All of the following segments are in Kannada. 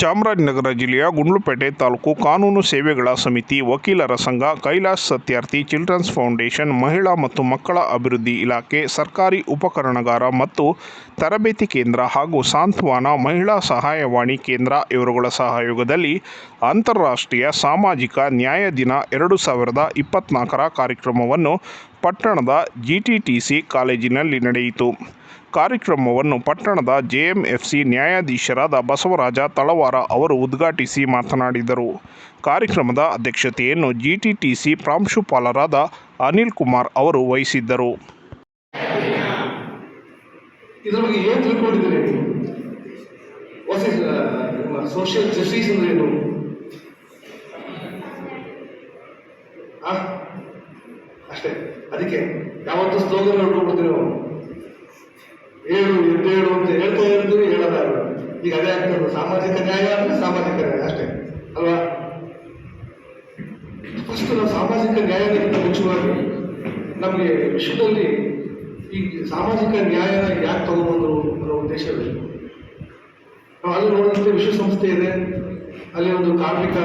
ಚಾಮರಾಜನಗರ ಜಿಲ್ಲೆಯ ಗುಂಡ್ಲುಪೇಟೆ ತಾಲೂಕು ಕಾನೂನು ಸೇವೆಗಳ ಸಮಿತಿ ವಕೀಲರ ಸಂಘ ಕೈಲಾಸ್ ಸತ್ಯಾರ್ಥಿ ಚಿಲ್ಡ್ರನ್ಸ್ ಫೌಂಡೇಶನ್ ಮಹಿಳಾ ಮತ್ತು ಮಕ್ಕಳ ಅಭಿವೃದ್ಧಿ ಇಲಾಖೆ ಸರ್ಕಾರಿ ಉಪಕರಣಗಾರ ಮತ್ತು ತರಬೇತಿ ಕೇಂದ್ರ ಹಾಗೂ ಸಾಂತ್ವಾನ ಮಹಿಳಾ ಸಹಾಯವಾಣಿ ಕೇಂದ್ರ ಇವರುಗಳ ಸಹಯೋಗದಲ್ಲಿ ಅಂತಾರಾಷ್ಟ್ರೀಯ ಸಾಮಾಜಿಕ ನ್ಯಾಯ ದಿನ ಎರಡು ಸಾವಿರದ ಇಪ್ಪತ್ನಾಲ್ಕರ ಕಾರ್ಯಕ್ರಮವನ್ನು ಪಟ್ಟಣದ ಜಿಟಿಟಿಸಿ ಕಾಲೇಜಿನಲ್ಲಿ ನಡೆಯಿತು. ಕಾರ್ಯಕ್ರಮವನ್ನು ಪಟ್ಟಣದ ಜೆಎಂಎಫ್ಸಿ ನ್ಯಾಯಾಧೀಶರಾದ ಬಸವರಾಜ ತಳವಾರ ಅವರು ಉದ್ಘಾಟಿಸಿ ಮಾತನಾಡಿದರು. ಕಾರ್ಯಕ್ರಮದ ಅಧ್ಯಕ್ಷತೆಯನ್ನು ಜಿಟಿಟಿಸಿ ಪ್ರಾಂಶುಪಾಲರಾದ ಅನಿಲ್ ಕುಮಾರ್ ಅವರು ವಹಿಸಿದ್ದರು. ಸೋಷಿಯಲ್ ಜಸ್ಟಿಸ್ ಅಷ್ಟೇ. ಅದಕ್ಕೆ ಯಾವತ್ತು ಸ್ಲೋಗನ್ ಹೇಳ್ಕೊಂಡ್ಬಿಡ್ತೀವಿ ನಾವು ಏಳು ಅಂತ ಹೇಳ್ತಾ ಇರ್ತೀವಿ ಹೇಳೋದ ಈಗ ಅದೇ ಆಗ್ತದೆ. ಸಾಮಾಜಿಕ ನ್ಯಾಯ ಅಂದ್ರೆ ಸಾಮಾಜಿಕ ನ್ಯಾಯ ಅಷ್ಟೇ. ಅಲ್ವಾ? ಫಸ್ಟ್ ನಾವು ಸಾಮಾಜಿಕ ನ್ಯಾಯಕ್ಕಿಂತ ಮುಖ್ಯವಾಗಿ ನಮಗೆ ವಿಶ್ವದಲ್ಲಿ ಈ ಸಾಮಾಜಿಕ ನ್ಯಾಯ ಯಾಕೆ ತಗೊಂಡ್ಬಂದ್ರು ಅನ್ನೋ ಉದ್ದೇಶ ಇದೆ. ನಾವು ಅಲ್ಲಿ ನೋಡಿದಂತೆ ವಿಶ್ವಸಂಸ್ಥೆ ಇದೆ. ಅಲ್ಲಿ ಒಂದು ಕಾರ್ಮಿಕ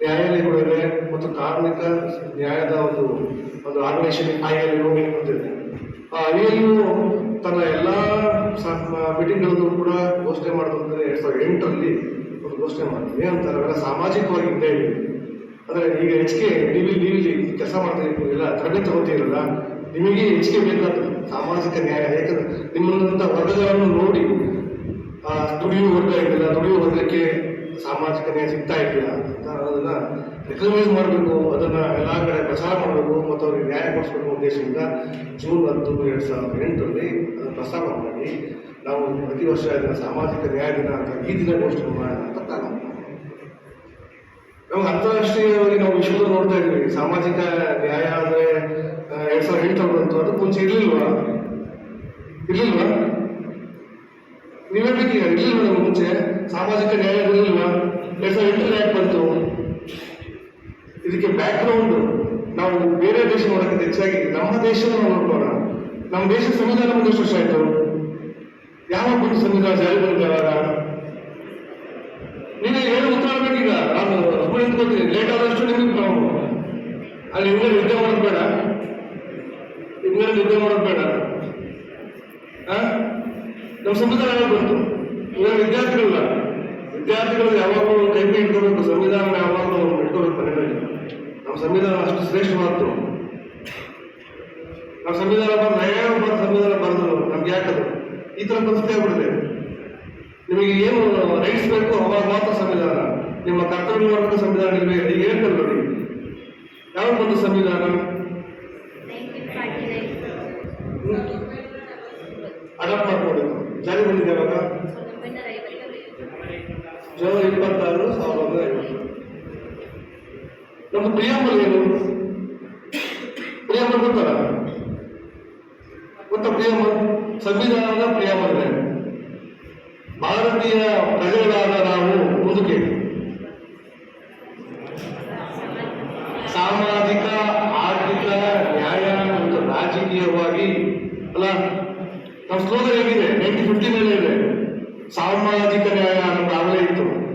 ನ್ಯಾಯಾಲಯಗಳು ಇದೆ ಮತ್ತು ಕಾರ್ಮಿಕ ನ್ಯಾಯದ ಒಂದು ಒಂದು ಆರ್ಗನೈಸೇಷನ್ ಐ ಎಲ್ ಅಂತಿದೆ ಆ ಐ ಎಲ್ ತನ್ನ ಎಲ್ಲ ಮೀಟಿಂಗ್ಗಳನ್ನು ಕೂಡ ಘೋಷಣೆ ಮಾಡೋದಂದ್ರೆ ಎರಡ್ ಸಾವಿರದ ಎಂಟರಲ್ಲಿ ಒಂದು ಘೋಷಣೆ ಮಾಡ್ತೀವಿ ಏನಂತಾರೆ ಅವೆಲ್ಲ ಸಾಮಾಜಿಕವಾಗಿ ಇದ್ದೇವೆ ಇದೆ. ಅಂದ್ರೆ ಈಗ ಹೆಚ್ಚಿಗೆ ನೀವು ನೀವಿಲ್ಲಿ ಕೆಲಸ ಮಾಡ್ತಾ ಇಲ್ಲ ತರಬೇತಿ ತಗೋತಿರಲ್ಲ ನಿಮಗೆ ಹೆಚ್ಚಿಗೆ ಬೇಕಾಗ್ತದೆ ಸಾಮಾಜಿಕ ನ್ಯಾಯ. ಯಾಕಂದ್ರೆ ನಿಮ್ಮಂತ ವರ್ಗಗಳನ್ನು ನೋಡಿ ಆ, ದುಡಿಯುವ ವರ್ಗ ಇದೆಯಲ್ಲ ದುಡಿಯುವ ವರ್ಗಕ್ಕೆ ಸಾಮಾಜಿಕ ನ್ಯಾಯ ಸಿಗ್ತಾ ಇದೆಯಾ ಅಂತ ಅದನ್ನ ರೆಕಗ್ನೈಸ್ ಮಾಡಬೇಕು, ಅದನ್ನ ಎಲ್ಲ ಕಡೆ ಪ್ರಚಾರ ಮಾಡಬೇಕು ಮತ್ತು ಅವ್ರಿಗೆ ನ್ಯಾಯ ಕೊಡಿಸ್ಬೇಕು ಉದ್ದೇಶದಿಂದ ಜೂನ್ ಹತ್ತು ಎರಡು ಸಾವಿರದ ಎಂಟರಲ್ಲಿ ಅದನ್ನು ಪ್ರಸ್ತಾಪ ಮಾಡಿ, ನಾವು ಪ್ರತಿ ವರ್ಷ ಇದನ್ನ ಸಾಮಾಜಿಕ ನ್ಯಾಯ ದಿನ ಅಂತ ಈ ದಿನ ಘೋಷಣೆ ಮಾಡೋಣ ಅಂತ. ನಾವು ಅಂತಾರಾಷ್ಟ್ರೀಯವಾಗಿ ನಾವು ವಿಶ್ವದಲ್ಲಿ ನೋಡ್ತಾ ಇದ್ವಿ ಸಾಮಾಜಿಕ ನ್ಯಾಯ ಅಂದ್ರೆ ಎರಡು ಸಾವಿರದ ಎಂಟರ ಬಂತು ಅದು ಮುಂಚೆ ಇರ್ಲಿಲ್ವಾ? ಇರ್ಲಿಲ್ವಾ? ನೀವೇ ಬೇಕೀಗ ಇರ್ಲಿಲ್ವಾ ನಮ್ಗೆ ಮುಂಚೆ ಸಾಮಾಜಿಕ ನ್ಯಾಯ ಇರಲಿಲ್ಲ. ಎರಡ್ ಸಾವಿರದ ಎಂಟರಲ್ಲಿ ಯಾಕೆ ಬಂತು. ಇದಕ್ಕೆ ಬ್ಯಾಕ್ಗ್ರೌಂಡ್ ನಾವು ಬೇರೆ ದೇಶ ನೋಡೋಕ್ಕಿಂತ ಹೆಚ್ಚಾಗಿ ನಮ್ಮ ನಾವು ನೋಡ್ಕೋಣ ನಮ್ಮ ದೇಶ ಸಂವಿಧಾನ ಮುಂದೆ ಎಷ್ಟು ವರ್ಷ ಆಯ್ತು? ಯಾವಾಗ ಬಂತು ಸಂವಿಧಾನ ಜಾರಿ ಬಂತು ಯಾವಾಗ ನೀವೇ ಏನು ಉತ್ತರ ಬೇಕೀಗ? ನಾನು ಸುಮ್ಮನೆ ನಿಂತ್ಕೊಳ್ತೀನಿ ಲೇಟ್ ಆದಷ್ಟು ನಿಮಗೆ ನಾವು ಅಲ್ಲಿ ಹಿಂಗೆ ನಿದ್ದೆ ಮಾಡೋದು ಬೇಡ. ಹಿಂಗೆ ಯುದ್ಧ ಮಾಡೋದು ಬೇಡ. ಆ? ನಮ್ಮ ಸಂವಿಧಾನ ಬಂತು? ಇವಾಗ ವಿದ್ಯಾರ್ಥಿಗಳಲ್ಲ. ವಿದ್ಯಾರ್ಥಿಗಳು ಯಾವಾಗಲೂ ಒಂದು ಕೈ ಇಟ್ಕೋಬೇಕು ಸಂವಿಧಾನ ಯಾವಾಗಲೂ ಇಟ್ಕೋಬೇಕು ಮನೆಯಲ್ಲಿ ನಮ್ಮ ಸಂವಿಧಾನ ಅಷ್ಟು ಶ್ರೇಷ್ಠವಾದ್ದು ನಾವು ಸಂವಿಧಾನ ಬಂದು ಯಾವ ಬಂದು ಸಂವಿಧಾನ ಬರೆದು ನಮ್ಗೆ ಯಾಕದು ಈ ಥರ ಪರಿಸ್ಥಿತಿ ಆಗ್ಬಿಡಿದೆ ನಿಮಗೆ ಏನು ರೈಟ್ಸ್ ಬೇಕು ಅವಾಗ ಮಾತ್ರ ಸಂವಿಧಾನ. ನಿಮ್ಮ ಕರ್ತವ್ಯ ಸಂವಿಧಾನ ಸಂವಿಧಾನ ಇರಬೇಕು ಈಗ ಹೇಳ್ತಾರೆ ನೋಡಿ. ಯಾವಾಗ ಬಂದು ಸಂವಿಧಾನ? ಅಡಾಪ್ಟ್ ಮಾಡ್ಕೊಂಡಿದ್ದು ಜಾರಿ ಬಂದಿದೆ ಯಾವಾಗ ಜನವರಿ ಇಪ್ಪತ್ತಾರು, ಸಾವಿರದ ಐವತ್ತು ನಮ್ಮ ಪ್ರಿಯಾಂಬಲ್ ಏನು ಪ್ರಿಯಾಂಬಲ್ ಗೊತ್ತಲ್ಲ? ಗೊತ್ತ ಪ್ರಿಯಾಂಬಲ್ ಸಂವಿಧಾನದ ಪ್ರಿಯಾಂಬಲ್ ಭಾರತೀಯ ಪ್ರಜೆಗಳಾದ ನಾವು ಮುಂದಕ್ಕೆ. ಸಾಮಾಜಿಕ, ಆರ್ಥಿಕ, ನ್ಯಾಯ ಮತ್ತು ರಾಜಕೀಯವಾಗಿ, ಅಲ್ಲ ನಮ್ಮ ಸ್ಲೋಗನ್ ಹೇಗಿದೆ ನೈನ್ಟೀನ್ ಫಿಫ್ಟಿ ಮೇಲೆ ಇದೆ. ಸಾಮಾಜಿಕ ನ್ಯಾಯ ಅನ್ನೋದಾಗಲೇ ಇತ್ತು.